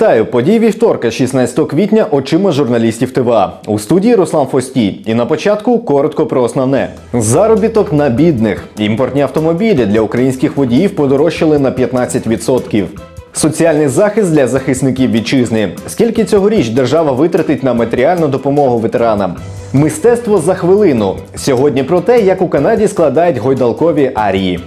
Вітаю! Події вівторка, 16 квітня, очима журналістів ТВА. У студії Руслан Фостій. І на початку коротко про основне: заробіток на бідних. Імпортні автомобілі для українських водіїв подорожчали на 15%. Соціальний захист для захисників вітчизни. Скільки цьогоріч держава витратить на матеріальну допомогу ветеранам? Мистецтво за хвилину. Сьогодні про те, як у Канаді складають гойдалкові арії.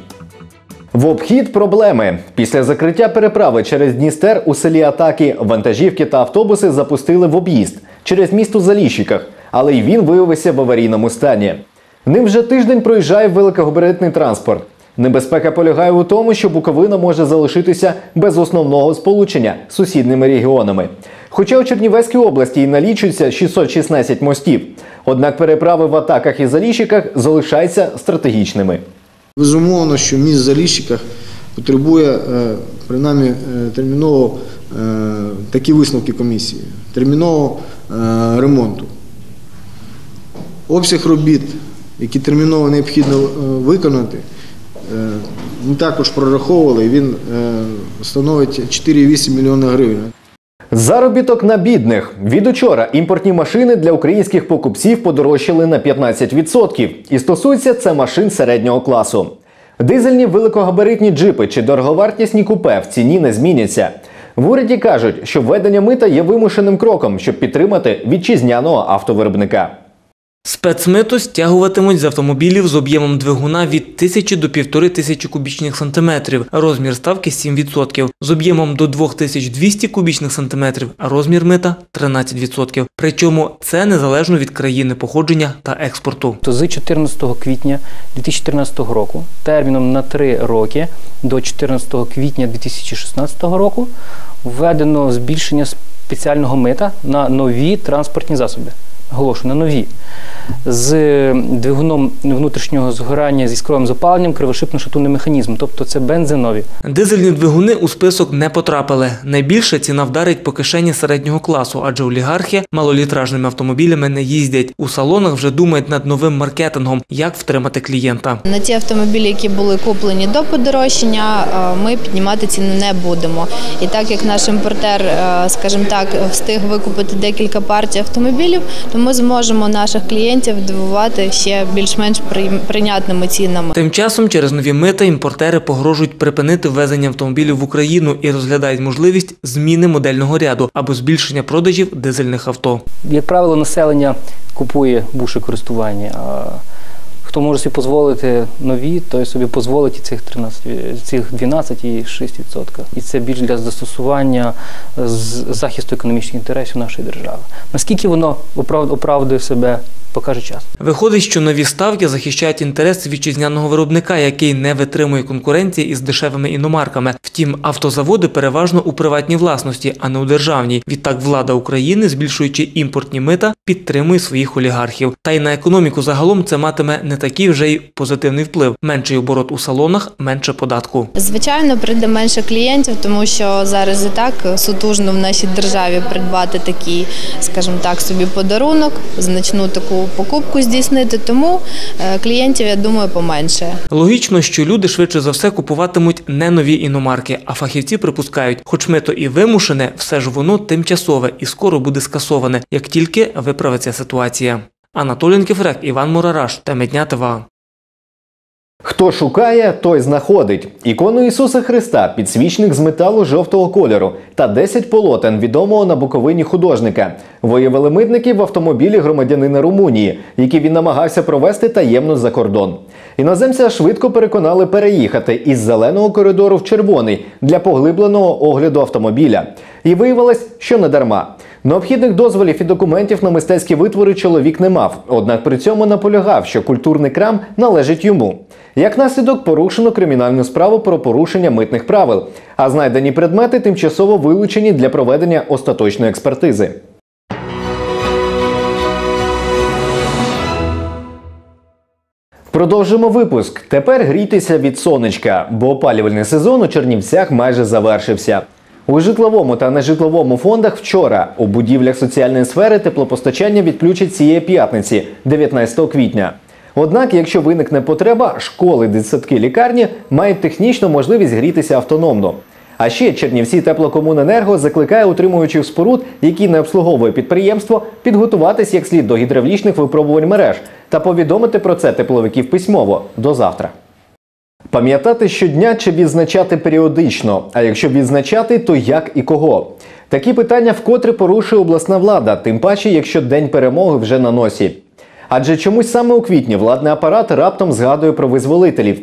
В обхід проблеми. Після закриття переправи через Дністер у селі Атаки вантажівки та автобуси запустили в об'їзд через місто Заліщиках, але й він виявився в аварійному стані. Ним вже тиждень проїжджає великогабаритний транспорт. Небезпека полягає у тому, що Буковина може залишитися без основного сполучення з сусідними регіонами. Хоча у Чернівецькій області і налічується 616 мостів, однак переправи в атаках і заліщиках залишаються стратегічними. Безумовно, що міст в Заліщиках потребує е, принаймні е, терміново е, такі висновки комісії, термінового е, ремонту. Обсяг робіт, які терміново необхідно виконати, ми також прораховували, він становить 4,8 мільйона гривень. Заробіток на бідних. Від учора імпортні машини для українських покупців подорожчали на 15%. І стосується це машин середнього класу. Дизельні великогабаритні джипи чи дороговартісні купе в ціні не зміняться. В уряді кажуть, що введення мита є вимушеним кроком, щоб підтримати вітчизняного автовиробника. Спецмито стягуватимуть з автомобілів з об'ємом двигуна від 1000 до 1500 кубічних сантиметрів, розмір ставки 7%, з об'ємом до 2200 кубічних сантиметрів, а розмір мита 13%. Причому це незалежно від країни походження та експорту. То з 14 квітня 2014 року терміном на 3 роки до 14 квітня 2016 року введено збільшення спеціального мита на нові транспортні засоби. Оголошую, на нові. З двигуном внутрішнього згорання зі скровим запаленням кривошипно-шатунним механізмом, тобто це бензинові. Дизельні двигуни у список не потрапили. Найбільше ціна вдарить по кишені середнього класу, адже олігархи малолітражними автомобілями не їздять. У салонах вже думають над новим маркетингом, як втримати клієнта. На ті автомобілі, які були куплені до подорожчання, е, ми піднімати ціни не будемо. І так як наш імпортер, е, скажімо так, встиг викупити декілька партій автомобілів, то ми зможемо наших клієнтів дивувати ще більш-менш прий- прийнятними цінами. Тим часом через нові мити імпортери погрожують припинити ввезення автомобілів в Україну і розглядають можливість зміни модельного ряду або збільшення продажів дизельних авто. Як правило, населення купує буші користування. А хто може собі дозволити нові, той собі дозволить і цих 13, цих 12 і 6%. І це більш для застосування з захисту економічних інтересів нашої держави. Наскільки воно оправ- оправдує себе, покаже час. Виходить, що нові ставки захищають інтерес вітчизняного виробника, який не витримує конкуренції із дешевими іномарками. Втім, автозаводи переважно у приватній власності, а не у державній. Відтак влада України, збільшуючи імпортні мита, підтримує своїх олігархів. Та й на економіку загалом це матиме не такий вже й позитивний вплив. Менший оборот у салонах, менше податку. Звичайно, прийде менше клієнтів, тому що зараз і так сутужно в нашій державі придбати такий, скажімо так, собі подарунок, значну таку покупку здійснити. Тому е, клієнтів, я думаю, поменше. Логічно, що люди швидше за все купуватимуть не нові іномарки, а фахівці припускають, хоч мито і вимушене, все ж воно тимчасове і скоро буде скасоване, як тільки виправиться ситуація. Анатолій Кефрек, Іван Мурараш, та дня ТВА. Хто шукає, той знаходить. Ікону Ісуса Христа, підсвічник з металу жовтого кольору та 10 полотен відомого на Буковині художника. Виявили митники в автомобілі громадянина Румунії, який він намагався провести таємно за кордон. Іноземця швидко переконали переїхати із зеленого коридору в червоний для поглибленого огляду автомобіля. І виявилось, що не дарма. Необхідних дозволів і документів на мистецькі витвори чоловік не мав, однак при цьому наполягав, що культурний крам належить йому. Як наслідок порушено кримінальну справу про порушення митних правил, а знайдені предмети тимчасово вилучені для проведення остаточної експертизи. Продовжимо випуск. Тепер грійтеся від сонечка, бо опалювальний сезон у Чернівцях майже завершився. У житловому та нежитловому фондах вчора у будівлях соціальної сфери теплопостачання відключать цієї п'ятниці, 19 квітня. Однак, якщо виникне потреба, школи, дитсадки, лікарні мають технічну можливість грітися автономно. А ще Чернівці теплокомуненерго закликає утримуючих споруд, які не обслуговує підприємство, підготуватись як слід до гідравлічних випробувань мереж та повідомити про це тепловиків письмово до завтра. Пам'ятати щодня чи відзначати періодично? А якщо відзначати, то як і кого? Такі питання вкотре порушує обласна влада, тим паче, якщо день перемоги вже на носі. Адже чомусь саме у квітні владний апарат раптом згадує про визволителів,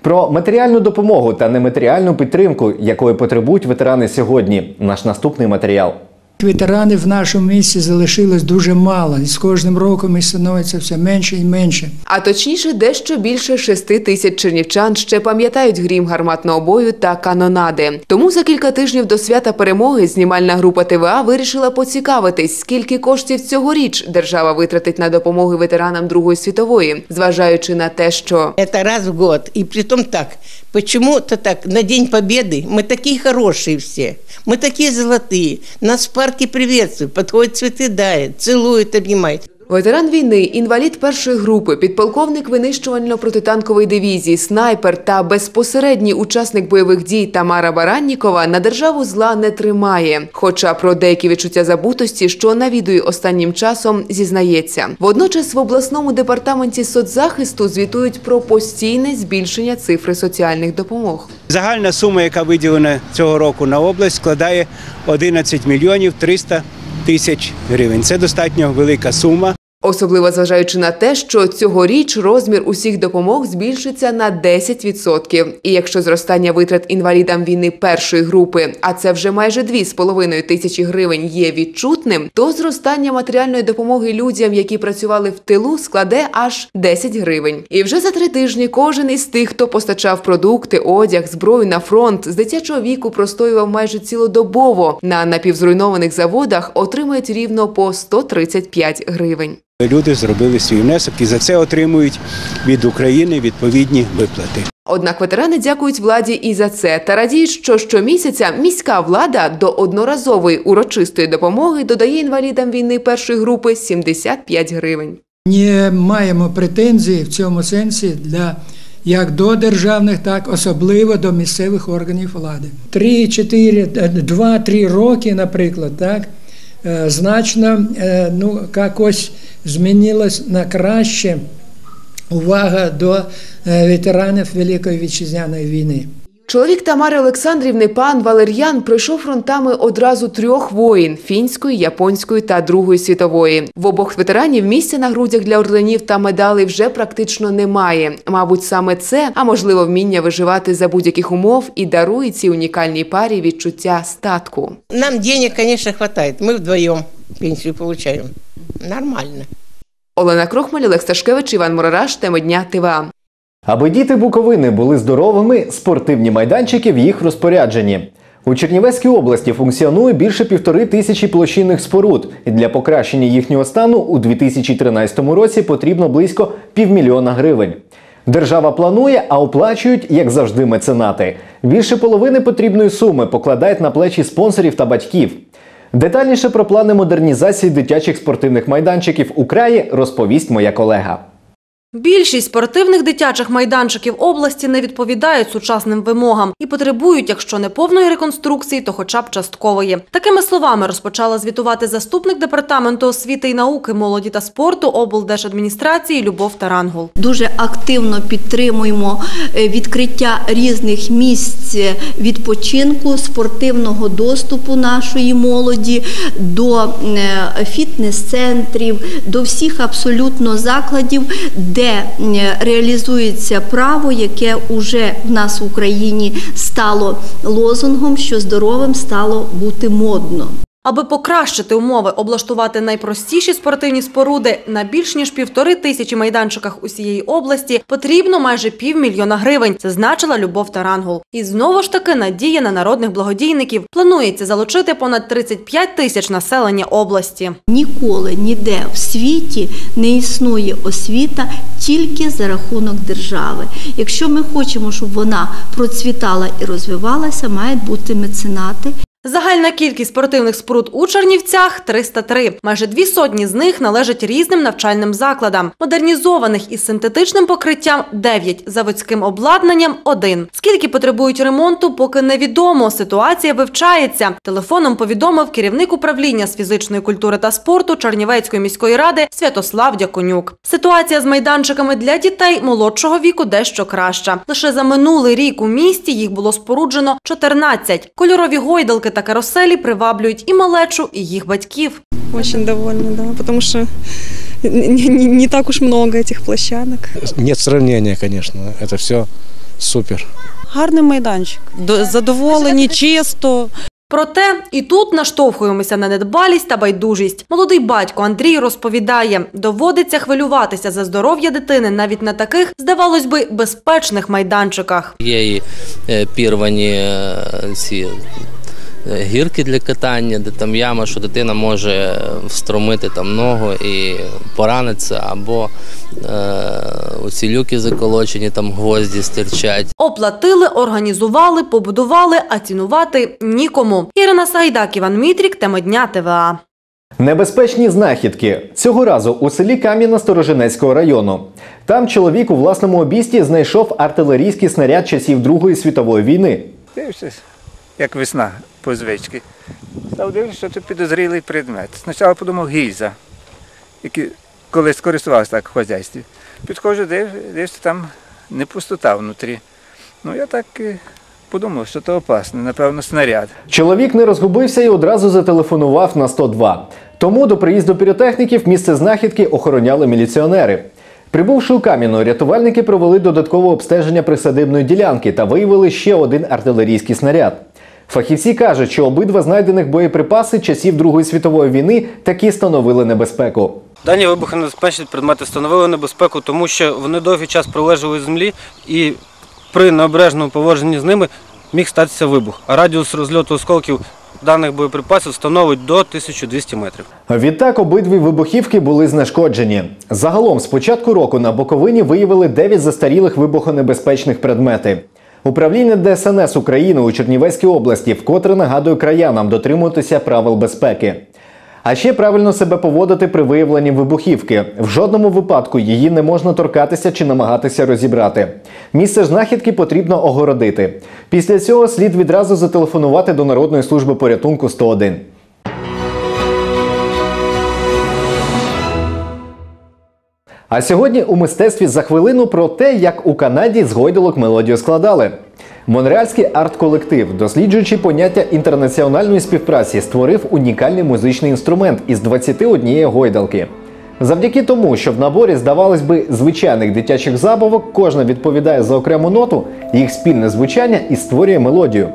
про матеріальну допомогу та нематеріальну підтримку, якої потребують ветерани сьогодні. Наш наступний матеріал. Ветеранів в нашому місті залишилось дуже мало, і з кожним роком їх становиться все менше і менше. А точніше, дещо більше шести тисяч чернівчан ще пам'ятають грім гарматного бою та канонади. Тому за кілька тижнів до свята перемоги знімальна група ТВА вирішила поцікавитись, скільки коштів цьогоріч держава витратить на допомогу ветеранам Другої світової, зважаючи на те, що Это раз в год. И при том так. Почему-то так. На День Победы мы такие хорошие все. Мы такие золотые. Нас в парке приветствует, подходит цветы дают, целует, обнимают. Ветеран війни, інвалід першої групи, підполковник винищувально-протитанкової дивізії, снайпер та безпосередній учасник бойових дій Тамара Бараннікова на державу зла не тримає. Хоча про деякі відчуття забутості, що навідує останнім часом, зізнається. Водночас в обласному департаменті соцзахисту звітують про постійне збільшення цифри соціальних допомог. Загальна сума, яка виділена цього року на область, складає 11 мільйонів 300 тисяч гривень. Це достатньо велика сума. Особливо зважаючи на те, що цьогоріч розмір усіх допомог збільшиться на 10%. І якщо зростання витрат інвалідам війни першої групи, а це вже майже 2,5 тисячі гривень, є відчутним, то зростання матеріальної допомоги людям, які працювали в тилу, складе аж 10 гривень. І вже за три тижні кожен із тих, хто постачав продукти, одяг, зброю на фронт, з дитячого віку простоював майже цілодобово на напівзруйнованих заводах, отримують рівно по 135 гривень. Люди зробили свій внесок і за це отримують від України відповідні виплати. Однак ветерани дякують владі і за це та радіють, що щомісяця міська влада до одноразової урочистої допомоги додає інвалідам війни першої групи 75 гривень. Не маємо претензій в цьому сенсі для як до державних, так особливо до місцевих органів влади. Три, чотири, е, два-три роки, наприклад, так значно е, ну, якось змінилась на краще увага до е, ветеранів Великої вітчизняної війни. Чоловік Тамари Олександрівни, пан Валер'ян, пройшов фронтами одразу трьох воїн фінської, японської та Другої світової. В обох ветеранів місця на грудях для орденів та медалей вже практично немає. Мабуть, саме це, а можливо, вміння виживати за будь-яких умов і дарує цій унікальній парі відчуття статку. Нам денег, конечно, хватает. Мы вдвоем пенсию получаем. Нормально. Олена Крохмаль, Олег Сташкевич, Іван Мурараш, теми дня ТВА. Аби діти Буковини були здоровими, спортивні майданчики в їх розпорядженні. У Чернівецькій області функціонує більше півтори тисячі площинних споруд. І для покращення їхнього стану у 2013 році потрібно близько півмільйона гривень. Держава планує, а оплачують, як завжди, меценати. Більше половини потрібної суми покладають на плечі спонсорів та батьків. Детальніше про плани модернізації дитячих спортивних майданчиків у краї розповість моя колега. Більшість спортивних дитячих майданчиків області не відповідають сучасним вимогам і потребують, якщо не повної реконструкції, то хоча б часткової. Такими словами розпочала звітувати заступник департаменту освіти і науки, молоді та спорту облдержадміністрації Любов Тарангул. Дуже активно підтримуємо е, відкриття різних місць відпочинку, спортивного доступу нашої молоді до е, фітнес-центрів, до всіх абсолютно закладів, де е, реалізується право, яке вже в нас в Україні стало лозунгом, що здоровим стало бути модно. Аби покращити умови, облаштувати найпростіші спортивні споруди на більш ніж півтори тисячі майданчиках усієї області, потрібно майже півмільйона гривень, зазначила Любов Тарангул. І знову ж таки надія на народних благодійників. Планується залучити понад 35 тисяч населення області. Ніколи ніде в світі не існує освіта тільки за рахунок держави. Якщо ми хочемо, щоб вона процвітала і розвивалася, мають бути меценати. Загальна кількість спортивних споруд у Чернівцях 303. Майже дві сотні з них належать різним навчальним закладам. Модернізованих із синтетичним покриттям 9, заводським обладнанням 1. Скільки потребують ремонту, поки невідомо. Ситуація вивчається. Телефоном повідомив керівник управління з фізичної культури та спорту Чернівецької міської ради Святослав Дяконюк. Ситуація з майданчиками для дітей молодшого віку дещо краща. Лише за минулий рік у місті їх було споруджено 14. Кольорові гойдалки та каруселі приваблюють і малечу, і їх батьків. Очень довольна, да, потому что не, не- не так уж много этих площадок. Нет сравнения, конечно. Это все супер. Гарний майданчик. Задоволені, чисто. Проте і тут наштовхуємося на недбалість та байдужість. Молодий батько Андрій розповідає, доводиться хвилюватися за здоров'я дитини навіть на таких, здавалось би, безпечних майданчиках. Є і е, пірвані е, ці гірки для катання, де там яма, що дитина може встромити там ногу і поранитися, або е, оці люки заколочені, там гвозді стирчать. Оплатили, організували, побудували, а цінувати нікому. Ірина Сайдак, Іван Мітрік, тема дня ТВА. Небезпечні знахідки цього разу у селі Кам'яна Сторожинецького району. Там чоловік у власному обісті знайшов артилерійський снаряд часів Другої світової війни. Дивишся, як весна по звичці. Став дивлюся, що це підозрілий предмет. Спочатку подумав гільза, який колись користувався так в хазяйстві. Підходжу, див- дивлюся, там не пустота внутрі. Ну я так подумав, що це опасно, напевно, снаряд. Чоловік не розгубився і одразу зателефонував на 102. Тому до приїзду піротехніків місце знахідки охороняли міліціонери. Прибувши у Кам'яну, рятувальники провели додаткове обстеження присадибної ділянки та виявили ще один артилерійський снаряд. Фахівці кажуть, що обидва знайдених боєприпаси часів Другої світової війни таки становили небезпеку. Дані вибухонебезпечні предмети становили небезпеку, тому що вони довгий час пролежали в землі і при необережному поводженні з ними міг статися вибух. А радіус розльоту осколків даних боєприпасів становить до 1200 метрів. Відтак обидві вибухівки були знешкоджені. Загалом з початку року на Буковині виявили 9 застарілих вибухонебезпечних предмети. Управління ДСНС України у Чернівецькій області вкотре нагадує краянам дотримуватися правил безпеки. А ще правильно себе поводити при виявленні вибухівки. В жодному випадку її не можна торкатися чи намагатися розібрати. Місце знахідки потрібно огородити. Після цього слід відразу зателефонувати до Народної служби порятунку 101. А сьогодні у мистецтві за хвилину про те, як у Канаді з гойдалок мелодію складали. Монреальський арт-колектив, досліджуючи поняття інтернаціональної співпраці, створив унікальний музичний інструмент із 21 гойдалки. Завдяки тому, що в наборі, здавалось би, звичайних дитячих забавок, кожна відповідає за окрему ноту, їх спільне звучання і створює мелодію.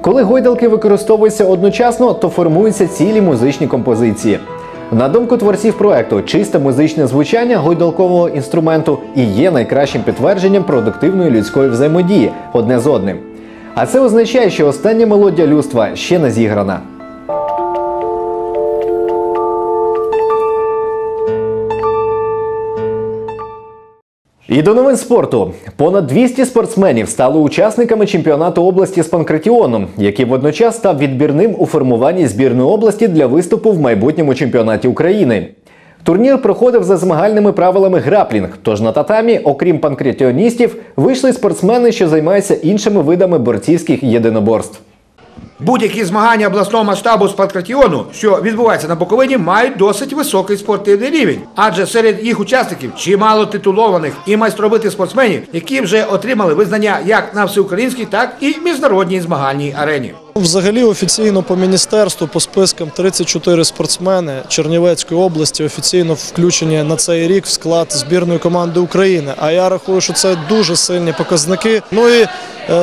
Коли гойдалки використовуються одночасно, то формуються цілі музичні композиції. На думку творців проекту, чисте музичне звучання гойдалкового інструменту і є найкращим підтвердженням продуктивної людської взаємодії одне з одним. А це означає, що остання мелодія людства ще не зіграна. І до новин спорту. Понад 200 спортсменів стали учасниками чемпіонату області з панкратіону, який водночас став відбірним у формуванні збірної області для виступу в майбутньому чемпіонаті України. Турнір проходив за змагальними правилами граплінг. Тож на татамі, окрім панкратіоністів, вийшли спортсмени, що займаються іншими видами борцівських єдиноборств. Будь-які змагання обласного масштабу з панкратіону, що відбуваються на Буковині, мають досить високий спортивний рівень, адже серед їх учасників чимало титулованих і майстровитих спортсменів, які вже отримали визнання як на всеукраїнській, так і міжнародній змагальній арені. Взагалі офіційно по міністерству по спискам 34 спортсмени Чернівецької області офіційно включені на цей рік в склад збірної команди України. А я рахую, що це дуже сильні показники. Ну і е,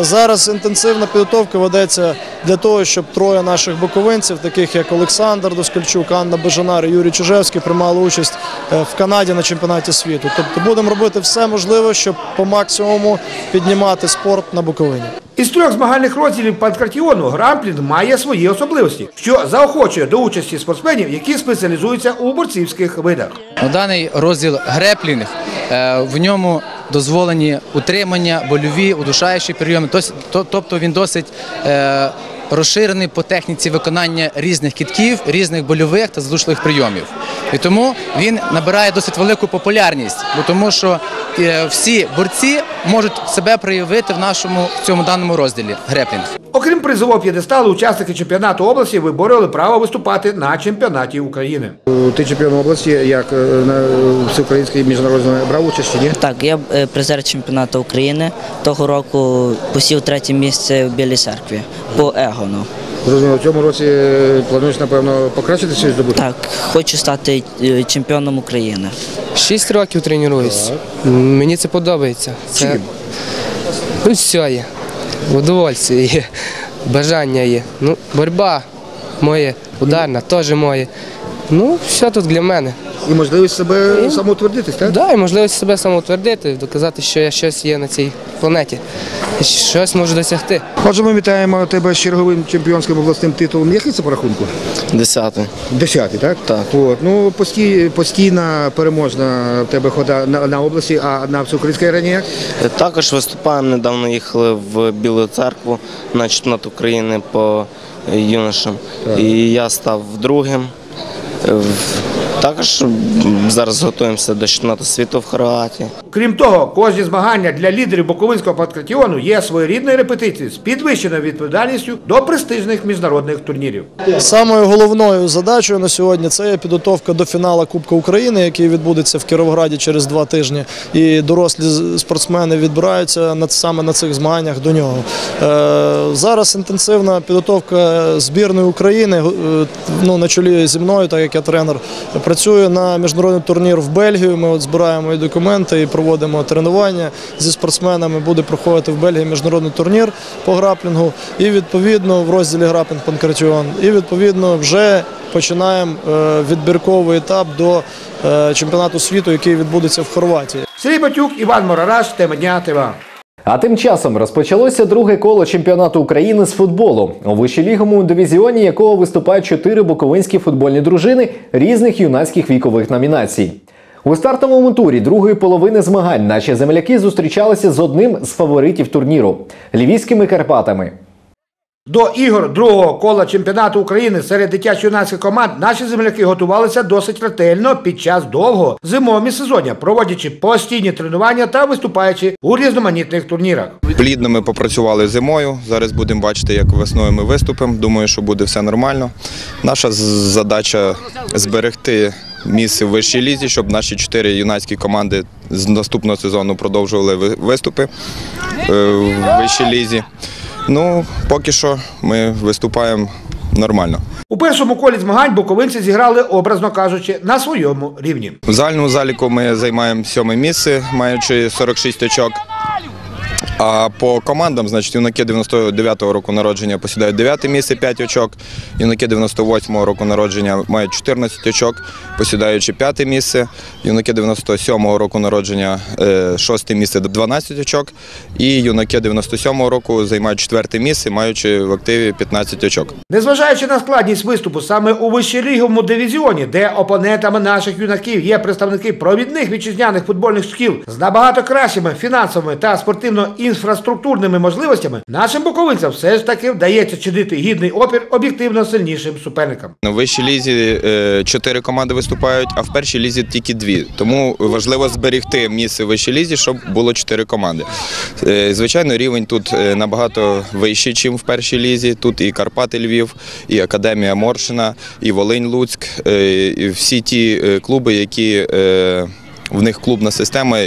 зараз інтенсивна підготовка ведеться для того, щоб троє наших буковинців, таких як Олександр Доскальчук, Анна Бежанар і Юрій Чижевський, приймали участь е, в Канаді на чемпіонаті світу. Тобто будемо робити все можливе, щоб по максимуму піднімати спорт на Буковині. Із трьох змагальних розділів панкратіону грамплінг має свої особливості, що заохочує до участі спортсменів, які спеціалізуються у борцівських видах. Ну, Даний розділ греплінг, е, в ньому дозволені утримання, больові, удушаючі прийоми. Тобто він досить е, розширений по техніці виконання різних кітків, різних больових та задушливих прийомів. І тому він набирає досить велику популярність, бо тому що е, всі борці можуть себе проявити в нашому в цьому даному розділі греплінг. Окрім призового п'єдесталу, учасники чемпіонату області виборювали право виступати на чемпіонаті України. Ти чемпіон області як е, на всеукраїнській міжнародній брав участь чи ні? Так, я е, призер чемпіонату України. Того року посів третє місце в Білій церкві по Егону. Зрозуміло, в цьому році е, плануєш, напевно, покращити свої здобутки? Так, хочу стати е, чемпіоном України. Шість років тренуюсь. Мені це подобається. Це Чим? ну, все є. Удовольствие є, бажання є. Ну, борьба моє, ударна теж моє. Ну, все тут для мене. І можливість себе самоутвердитись, так? Так, да, і можливість себе самоутвердити, доказати, що я щось є на цій планеті. Щось можу досягти. Отже, ми вітаємо тебе з черговим чемпіонським обласним титулом. Який це по рахунку? Десятий. Десятий, так? Так. От. Ну, постій, постійна переможна в тебе хода на, на області, а на всеукраїнській арені як? Також виступаємо. Недавно їхали в Білу церкву на чемпіонат України по юношам. І я став другим. Також зараз готуємося до чемпіонату світу в Хорватії. Крім того, кожні змагання для лідерів Буковинського патріону є своєрідною репетицією з підвищеною відповідальністю до престижних міжнародних турнірів. Самою головною задачею на сьогодні це є підготовка до фіналу Кубка України, який відбудеться в Кіровограді через два тижні. І дорослі спортсмени відбираються саме на цих змаганнях до нього. Е, зараз інтенсивна підготовка збірної України е, ну, на чолі зі мною, так як я тренер. Працюю на міжнародний турнір в Бельгію. Ми от збираємо і документи і проводимо тренування зі спортсменами. Буде проходити в Бельгії міжнародний турнір по граплінгу. І відповідно в розділі граплінг панкратіон. І відповідно вже починаємо е, відбірковий етап до е, чемпіонату світу, який відбудеться в Хорватії. Сергій Батюк, Іван Морараш, тема дня ТВА. А тим часом розпочалося друге коло чемпіонату України з футболу, у вищеліговому дивізіоні якого виступають чотири буковинські футбольні дружини різних юнацьких вікових номінацій. У стартовому турі другої половини змагань наші земляки зустрічалися з одним з фаворитів турніру львівськими Карпатами. До ігор другого кола чемпіонату України серед дитячо-юнацьких команд наші земляки готувалися досить ретельно під час довгого зимового міжсезоння, проводячи постійні тренування та виступаючи у різноманітних турнірах. Плідно ми попрацювали зимою. Зараз будемо бачити, як весною ми виступимо. Думаю, що буде все нормально. Наша задача зберегти місце в вищій лізі, щоб наші чотири юнацькі команди з наступного сезону продовжували ви- виступи е, в вищій лізі. Ну, поки що ми виступаємо нормально. У першому колі змагань буковинці зіграли, образно кажучи, на своєму рівні. В загальному заліку ми займаємо сьоме місце, маючи 46 очок. А по командам, значить, юнаки 99-го року народження посідають 9 місце, 5 очок. Юнаки 98-го року народження мають 14 очок, посідаючи 5 місце. Юнаки 97-го року народження 6 місце, 12 очок. І юнаки 97-го року займають 4 місце, маючи в активі 15 очок. Незважаючи на складність виступу саме у вищеліговому дивізіоні, де опонентами наших юнаків є представники провідних вітчизняних футбольних шкіл з набагато кращими фінансовими та спортивно-інфраструктурними можливостями, нашим буковинцям все ж таки вдається чинити гідний опір об'єктивно сильнішим суперникам. На вищій лізі е, чотири команди виступають, а в першій лізі тільки дві. Тому важливо зберегти місце в вищій лізі, щоб було чотири команди. Е, Звичайно, рівень тут е, набагато вищий, ніж в першій лізі. Тут і Карпати Львів, і Академія Моршина, і Волинь Луцьк, і всі ті клуби, які. В них клубна система,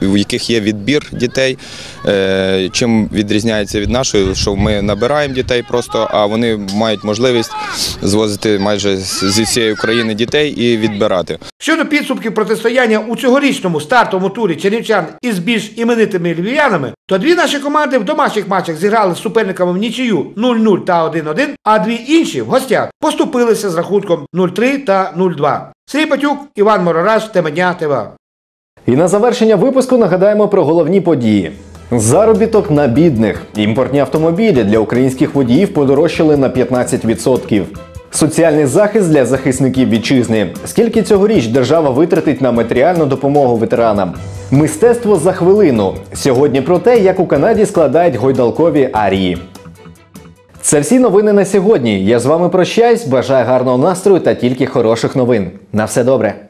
в яких є відбір дітей. Е, Чим відрізняється від нашої, що ми набираємо дітей просто, а вони мають можливість звозити майже зі всієї України дітей і відбирати. Щодо підсумків протистояння у цьогорічному стартовому турі чернівчан із більш іменитими львів'янами, то дві наші команди в домашніх матчах зіграли з суперниками в нічию 0-0 та 1-1, а дві інші в гостях поступилися з рахунком 0-3 та 0-2. Сергій Патюк, Іван Морораш, тема дня ТВА. І на завершення випуску нагадаємо про головні події. Заробіток на бідних. Імпортні автомобілі для українських водіїв подорожчали на 15%. Соціальний захист для захисників вітчизни. Скільки цьогоріч держава витратить на матеріальну допомогу ветеранам? Мистецтво за хвилину. Сьогодні про те, як у Канаді складають гойдалкові арії. Це всі новини на сьогодні. Я з вами прощаюсь. Бажаю гарного настрою та тільки хороших новин. На все добре.